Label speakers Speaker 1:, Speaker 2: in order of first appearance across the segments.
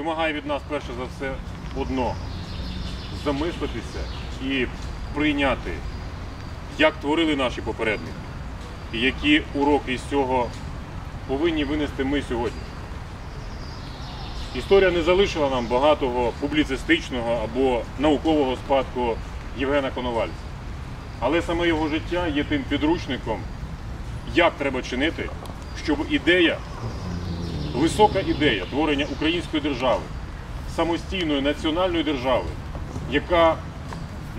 Speaker 1: вимагає від нас перше за все одно замислитися і прийняти, як творили наші попередники, і які уроки з цього повинні винести ми сьогодні. Історія не залишила нам багатого публіцистичного або наукового спадку Євгена Коновальця. Але саме його життя є тим підручником, як треба чинити, щоб ідея, висока ідея творення української держави, самостійної національної держави, яка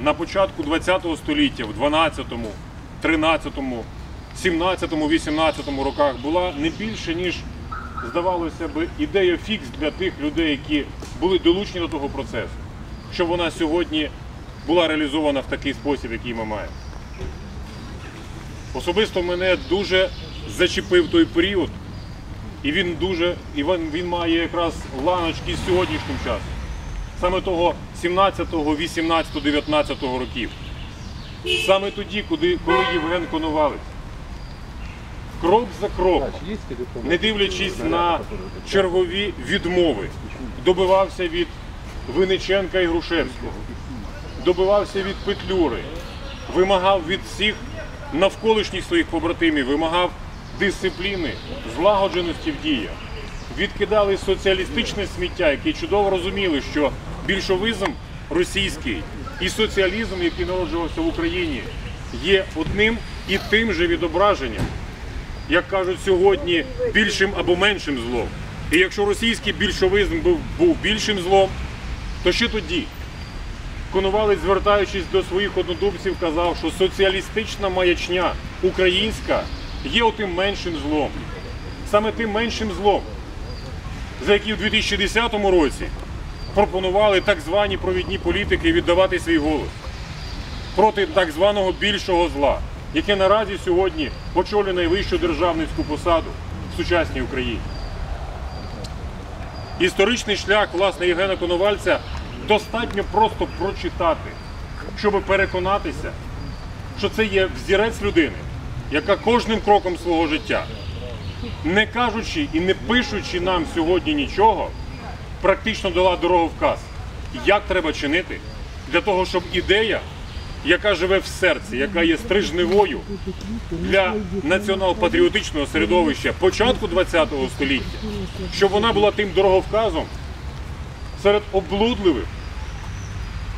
Speaker 1: на початку ХХ століття, в 12, 13, 17, 18 роках була не більше, ніж, здавалося б, ідея фікс для тих людей, які були долучені до того процесу, щоб вона сьогодні була реалізована в такий спосіб, який ми маємо. Особисто мене дуже зачепив той період, і він дуже і він, він має якраз ланочки з сьогоднішнім часом. Саме того 17, 18, 19 років. Саме тоді, куди, коли Євген Коновалець крок за кроком, не дивлячись на чергові відмови, добивався від Винниченка і Грушевського, добивався від Петлюри, вимагав від всіх навколишніх своїх побратимів, вимагав дисципліни, злагодженості в діях. Відкидали соціалістичне сміття, які чудово розуміли, що більшовизм російський і соціалізм, який народжувався в Україні, є одним і тим же відображенням як кажуть сьогодні, більшим або меншим злом. І якщо російський більшовизм був, був більшим злом, то ще тоді Конувалець, звертаючись до своїх однодумців, казав, що соціалістична маячня українська є отим меншим злом. Саме тим меншим злом, за який у 2010 році пропонували так звані провідні політики віддавати свій голос проти так званого більшого зла, яке наразі сьогодні очолює найвищу державницьку посаду в сучасній Україні. Історичний шлях власне Євгена Коновальця достатньо просто прочитати, щоб переконатися, що це є взірець людини, яка кожним кроком свого життя, не кажучи і не пишучи нам сьогодні нічого, практично дала дороговказ, як треба чинити для того, щоб ідея, яка живе в серці, яка є стрижневою для націонал-патріотичного середовища початку ХХ століття, щоб вона була тим дороговказом серед облудливих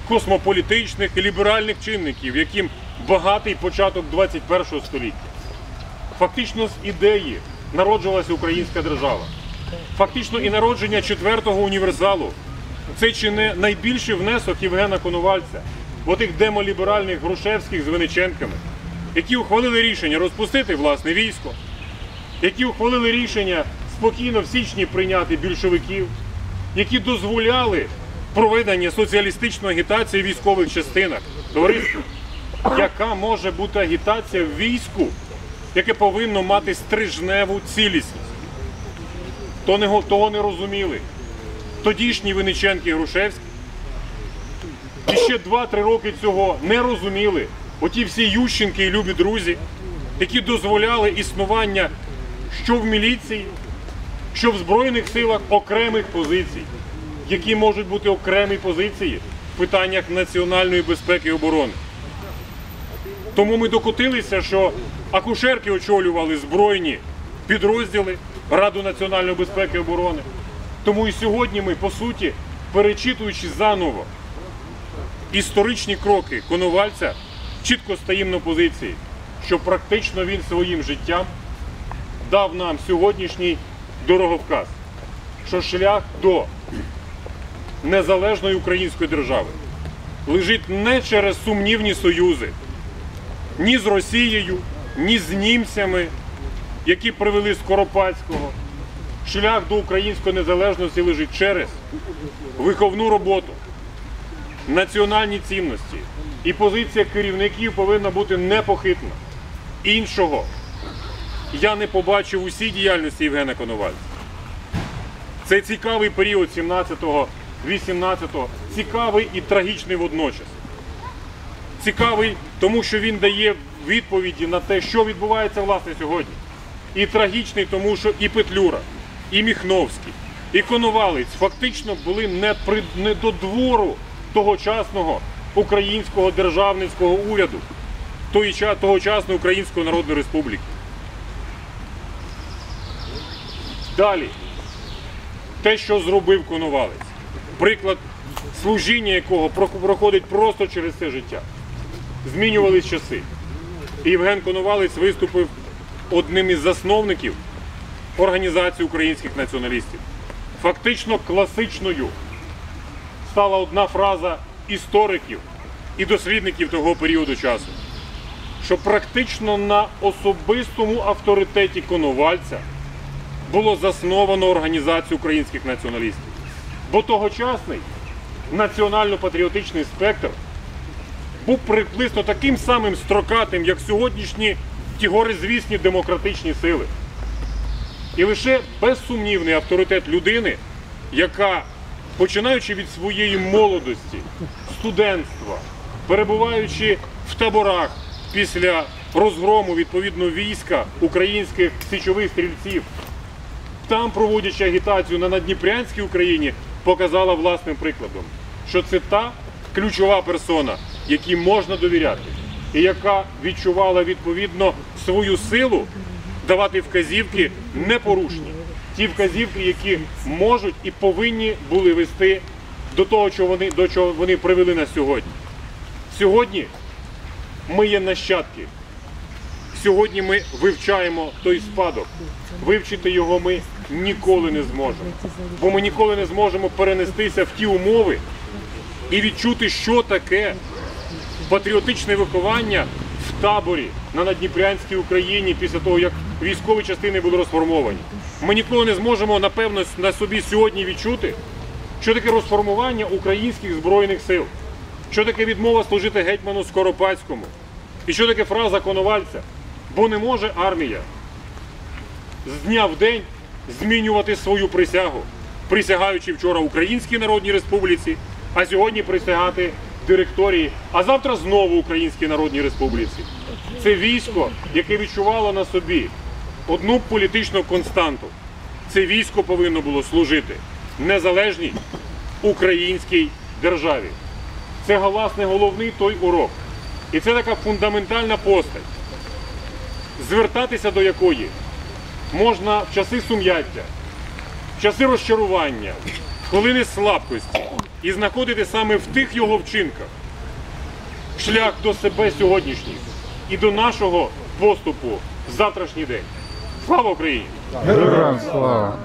Speaker 1: космополітичних і ліберальних чинників, яким багатий початок 21 століття. Фактично з ідеї народжувалася українська держава. Фактично і народження четвертого універсалу це чи не найбільший внесок Євгена Коновальця, отих демоліберальних Грушевських з Винниченками, які ухвалили рішення розпустити власне військо, які ухвалили рішення спокійно в січні прийняти більшовиків, які дозволяли проведення соціалістичної агітації в військових частинах. Товариство, яка може бути агітація в війську, яке повинно мати стрижневу цілісність? Того не розуміли. Тодішні Винниченки і Грушевські. І ще 2-3 роки цього не розуміли. Оті всі Ющенки і любі друзі, які дозволяли існування що в міліції, що в Збройних силах окремих позицій, які можуть бути окремі позиції в питаннях національної безпеки і оборони. Тому ми докотилися, що акушерки очолювали збройні підрозділи Раду національної безпеки і оборони. Тому і сьогодні ми, по суті, перечитуючи заново історичні кроки Коновальця, чітко стаємо на позиції, що практично він своїм життям дав нам сьогоднішній дороговказ, що шлях до незалежної української держави лежить не через сумнівні союзи, ні з Росією, ні з німцями, які привели Скоропадського. Шлях до української незалежності лежить через виховну роботу, національні цінності. І позиція керівників повинна бути непохитна. Іншого я не побачив усій діяльності Євгена Коновальця. Це цікавий період 17-го, 18-го, цікавий і трагічний водночас. Цікавий, тому що він дає відповіді на те, що відбувається власне сьогодні. І трагічний, тому що і Петлюра, і Міхновський, і Коновалець фактично були не, при, не до двору тогочасного українського державницького уряду, тогочасної Української Народної Республіки. Далі, те, що зробив Коновалець, приклад служіння якого проходить просто через це життя. Змінювались часи. І Євген Коновалець виступив одним із засновників Організації українських націоналістів. Фактично класичною стала одна фраза істориків і дослідників того періоду часу, що практично на особистому авторитеті Коновальця було засновано Організацію українських націоналістів. Бо тогочасний національно-патріотичний спектр був приблизно таким самим строкатим, як сьогоднішні ті горизвісні демократичні сили. І лише безсумнівний авторитет людини, яка, починаючи від своєї молодості, студентства, перебуваючи в таборах після розгрому відповідно війська українських січових стрільців, там, проводячи агітацію на Надніпрянській Україні, показала власним прикладом, що це та ключова персона, якій можна довіряти, і яка відчувала відповідно свою силу давати вказівки непорушні. Ті вказівки, які можуть і повинні були вести до того, що вони, до чого вони привели нас сьогодні. Сьогодні ми є нащадки Сьогодні ми вивчаємо той спадок. Вивчити його ми ніколи не зможемо. Бо ми ніколи не зможемо перенестися в ті умови і відчути, що таке патріотичне виховання в таборі на Надніпрянській Україні після того, як військові частини були розформовані. Ми ніколи не зможемо, напевно, на собі сьогодні відчути, що таке розформування українських збройних сил, що таке відмова служити гетьману Скоропадському, і що таке фраза Коновальця? Бо не може армія з дня в день змінювати свою присягу, присягаючи вчора Українській Народній Республіці, а сьогодні присягати директорії, а завтра знову Українській Народній Республіці. Це військо, яке відчувало на собі одну політичну константу. Це військо повинно було служити незалежній українській державі. Це власне головний той урок. І це така фундаментальна постать, звертатися до якої можна в часи сум'яття, в часи розчарування, в хвилини слабкості і знаходити саме в тих його вчинках шлях до себе сьогоднішніх і до нашого поступу в завтрашній день. Слава Україні!
Speaker 2: Героям слава!